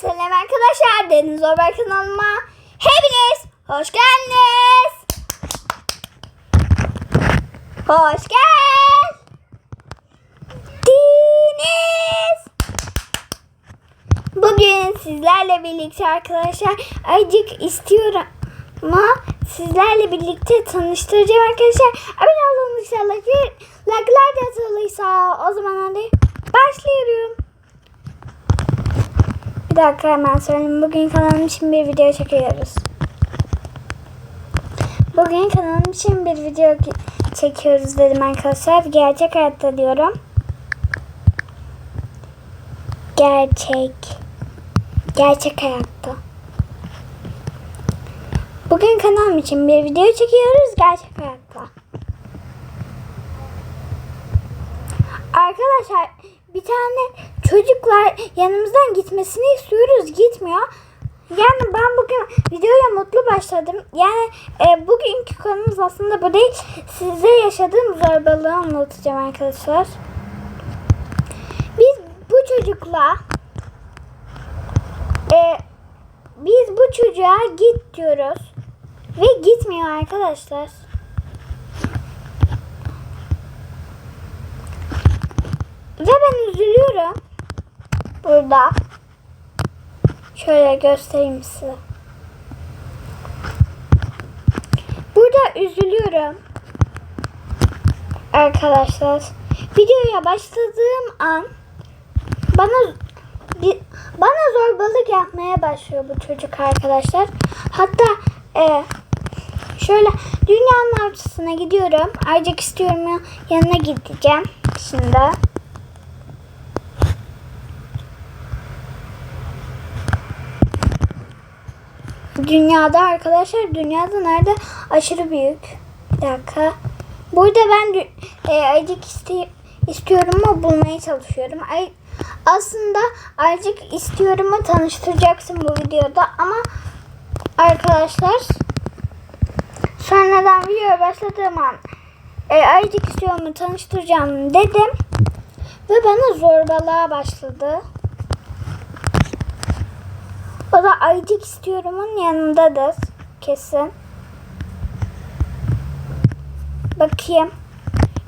Selam arkadaşlar. Deniz Orber kanalıma hepiniz hoş geldiniz. Hoş geldiniz. Bugün sizlerle birlikte arkadaşlar acık istiyorum ama sizlerle birlikte tanıştıracağım arkadaşlar. Abone olun inşallah. Like'lar da atılıysa o zaman hadi başlıyorum. Bir dakika hemen söyleyeyim. Bugün kanalım için bir video çekiyoruz. Bugün kanalım için bir video ki- çekiyoruz dedim arkadaşlar. Gerçek hayatta diyorum. Gerçek. Gerçek hayatta. Bugün kanalım için bir video çekiyoruz gerçek hayatta. Arkadaşlar bir tane çocuklar yanımızdan gitmesini istiyoruz gitmiyor. Yani ben bugün videoya mutlu başladım. Yani e, bugünkü konumuz aslında bu değil. Size yaşadığım zorbalığı anlatacağım arkadaşlar. Biz bu çocukla e, biz bu çocuğa git diyoruz ve gitmiyor arkadaşlar. Ve ben üzülüyorum. Burada. Şöyle göstereyim size. Burada üzülüyorum. Arkadaşlar. Videoya başladığım an bana bana zorbalık yapmaya başlıyor bu çocuk arkadaşlar. Hatta e, şöyle dünyanın ortasına gidiyorum. Ayrıca istiyorum ya- yanına gideceğim şimdi. Dünyada arkadaşlar dünyada nerede? Aşırı büyük. Bir dakika. Burada ben e, ayıcık iste- istiyorum ama bulmaya çalışıyorum. Ay, aslında ayıcık istiyorumu tanıştıracaksın bu videoda ama arkadaşlar sonradan videoya başladığım an e, ayıcık istiyorumu tanıştıracağım dedim ve bana zorbalığa başladı. O da ayıcık istiyorumun yanındadır kesin. Bakayım.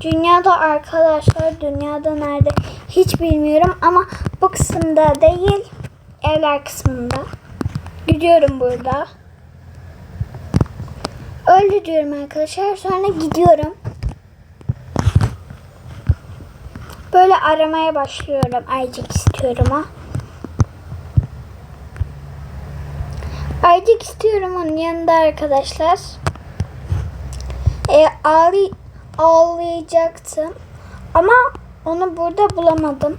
Dünyada arkadaşlar dünyada nerede hiç bilmiyorum ama bu kısımda değil evler kısmında. Gidiyorum burada. Öyle diyorum arkadaşlar sonra gidiyorum. Böyle aramaya başlıyorum ayıcık istiyorum ha. Ayıcık istiyorum onun yanında arkadaşlar. E, ağlay ağlayacaktım. Ama onu burada bulamadım.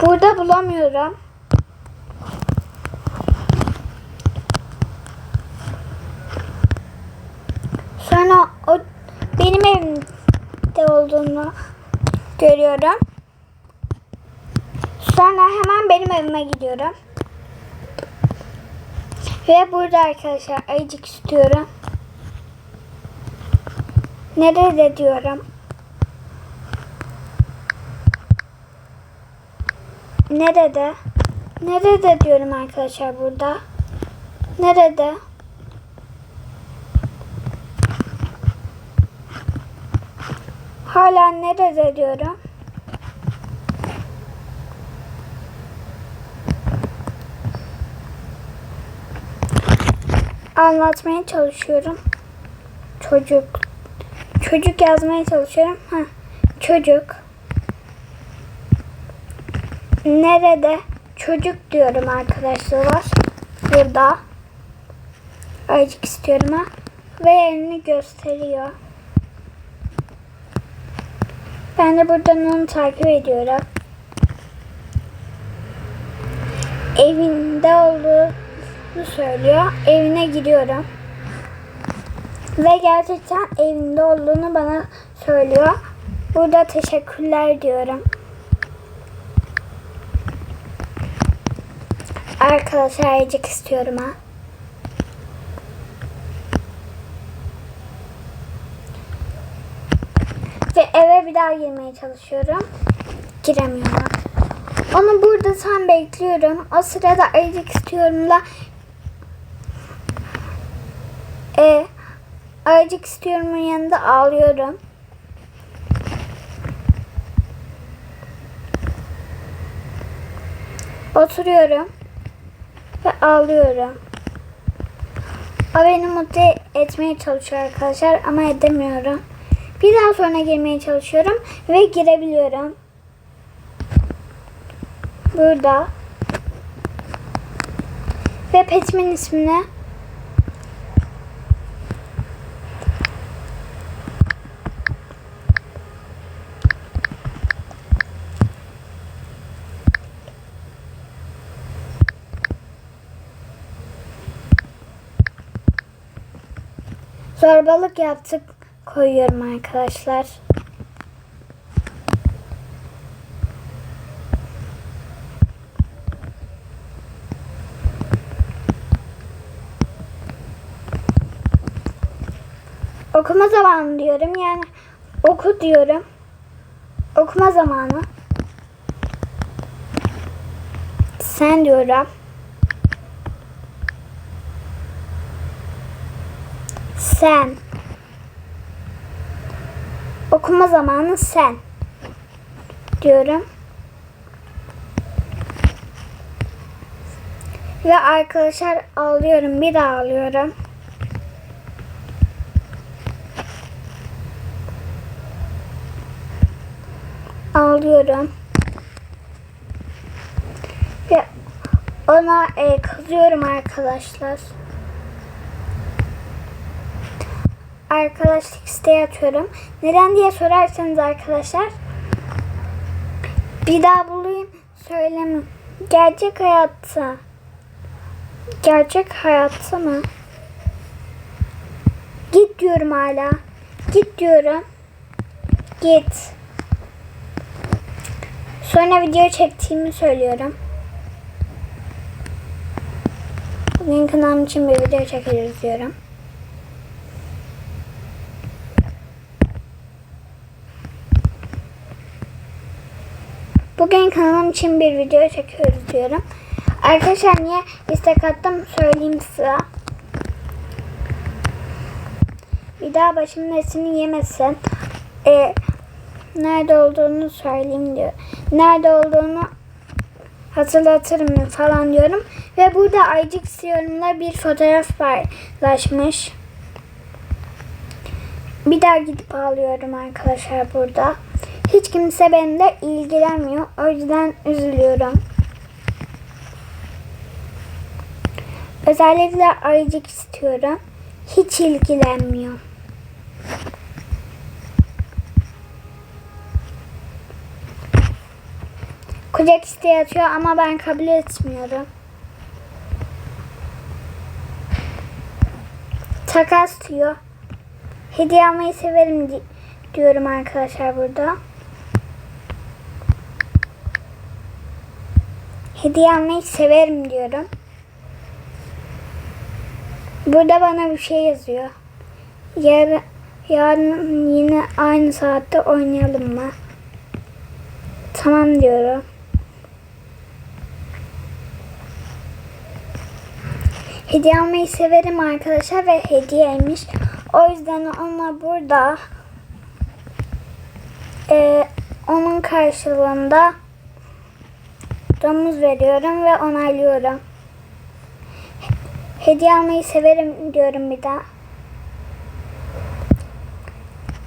Burada bulamıyorum. Sonra o benim evimde olduğunu görüyorum. Sonra hemen benim evime gidiyorum. Ve burada arkadaşlar ayıcık istiyorum. Nerede diyorum. Nerede? Nerede diyorum arkadaşlar burada. Nerede? Hala nerede diyorum. Anlatmaya çalışıyorum. Çocuk. Çocuk yazmaya çalışıyorum. Ha, çocuk. Nerede? Çocuk diyorum arkadaşlar. Burada. Ayıcık istiyorum ha. Ve elini gösteriyor. Ben de buradan onu takip ediyorum. Evinde olduğunu söylüyor. Evine gidiyorum. Ve gerçekten evinde olduğunu bana söylüyor. Burada teşekkürler diyorum. Arkadaşlar ayıcık istiyorum ha. Ve eve bir daha girmeye çalışıyorum. Giremiyorum. Onu burada tam bekliyorum. O sırada ayıcık istiyorumla e, ayıcık istiyorumun yanında ağlıyorum. Oturuyorum ve ağlıyorum. O beni mutlu etmeye çalışıyor arkadaşlar ama edemiyorum. Bir daha sonra girmeye çalışıyorum ve girebiliyorum. Burada. Ve petimin ismini zorbalık yaptık koyuyorum arkadaşlar. Okuma zamanı diyorum yani oku diyorum. Okuma zamanı. Sen diyorum. Sen. Okuma zamanı sen. Diyorum. Ve arkadaşlar ağlıyorum. Bir daha ağlıyorum. Ağlıyorum. Ve ona e, kızıyorum arkadaşlar. Arkadaşlık isteği atıyorum. Neden diye sorarsanız arkadaşlar bir daha bulayım söylemem. Gerçek hayatta gerçek hayatta mı? Git diyorum hala. Git diyorum. Git. Sonra video çektiğimi söylüyorum. Bugün kanalım için bir video çekeriz diyorum. Bugün kanalım için bir video çekiyoruz diyorum. Arkadaşlar niye istek attım söyleyeyim size. Bir daha başımın etini yemesin. Ee, nerede olduğunu söyleyeyim diyor. Nerede olduğunu hatırlatırım falan diyorum. Ve burada Aycık yorumla bir fotoğraf paylaşmış. Bir daha gidip ağlıyorum arkadaşlar burada. Hiç kimse benimle ilgilenmiyor. O yüzden üzülüyorum. Özellikle ayıcık istiyorum. Hiç ilgilenmiyor. Kucak isteği atıyor ama ben kabul etmiyorum. Takas diyor. Hediye almayı severim di- diyorum arkadaşlar burada. Hediye almayı severim diyorum. Burada bana bir şey yazıyor. Yarın, yarın yine aynı saatte oynayalım mı? Tamam diyorum. Hediye almayı severim arkadaşlar ve hediyeymiş. O yüzden ona burada e, onun karşılığında domuz veriyorum ve onaylıyorum. Hediye almayı severim diyorum bir daha.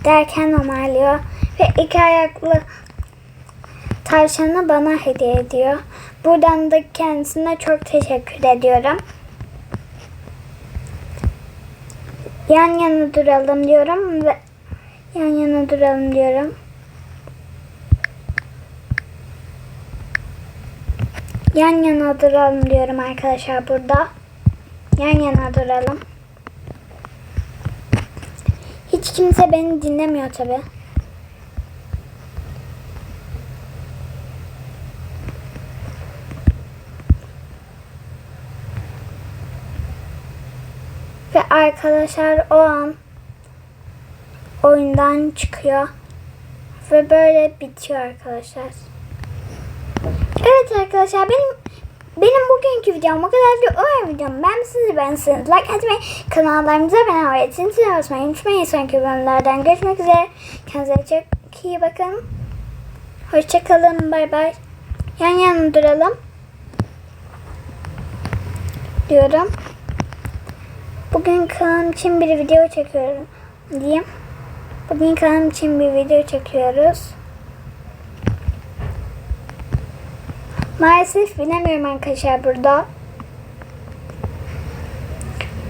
Derken onaylıyor. Ve iki ayaklı tavşanı bana hediye ediyor. Buradan da kendisine çok teşekkür ediyorum. Yan yana duralım diyorum ve yan yana duralım diyorum. Yan yana duralım diyorum arkadaşlar burada. Yan yana duralım. Hiç kimse beni dinlemiyor tabi. Ve arkadaşlar o an oyundan çıkıyor. Ve böyle bitiyor arkadaşlar. Evet arkadaşlar benim benim bugünkü videom bu kadardı. Umarım videomu beğenmişsiniz. Beğenmişsiniz like atmayı, kanallarımıza abone olmayı, zil basmayı unutmayın. Sonraki bölümlerden görüşmek üzere. Kendinize çok iyi bakın. Hoşçakalın. Bay bay. Yan yana duralım. Diyorum. Bugün kanalım için bir video çekiyorum diyeyim. Bugün kanalım için bir video çekiyoruz. Maalesef bilemiyorum arkadaşlar burada.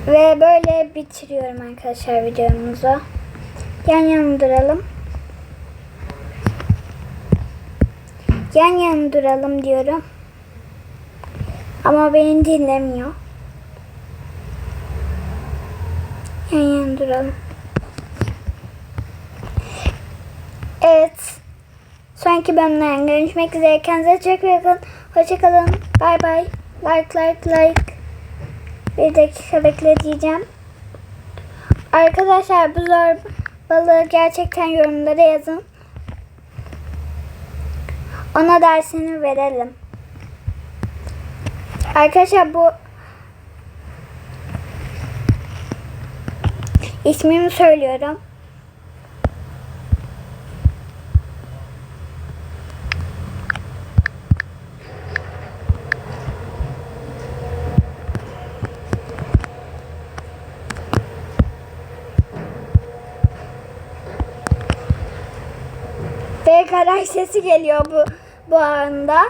Ve böyle bitiriyorum arkadaşlar videomuzu. Yan yana duralım. Yan yana duralım diyorum. Ama beni dinlemiyor. Yan yana duralım. Evet. Sonraki bölümlerden görüşmek üzere. Kendinize çok iyi bakın. Hoşçakalın. Bay bay. Like like like. Bir dakika bekle diyeceğim. Arkadaşlar bu zor balığı gerçekten yorumlara yazın. Ona dersini verelim. Arkadaşlar bu ismimi söylüyorum. Garaj sesi geliyor bu bu anda.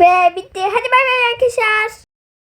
Ve bitti. Hadi bay bay arkadaşlar.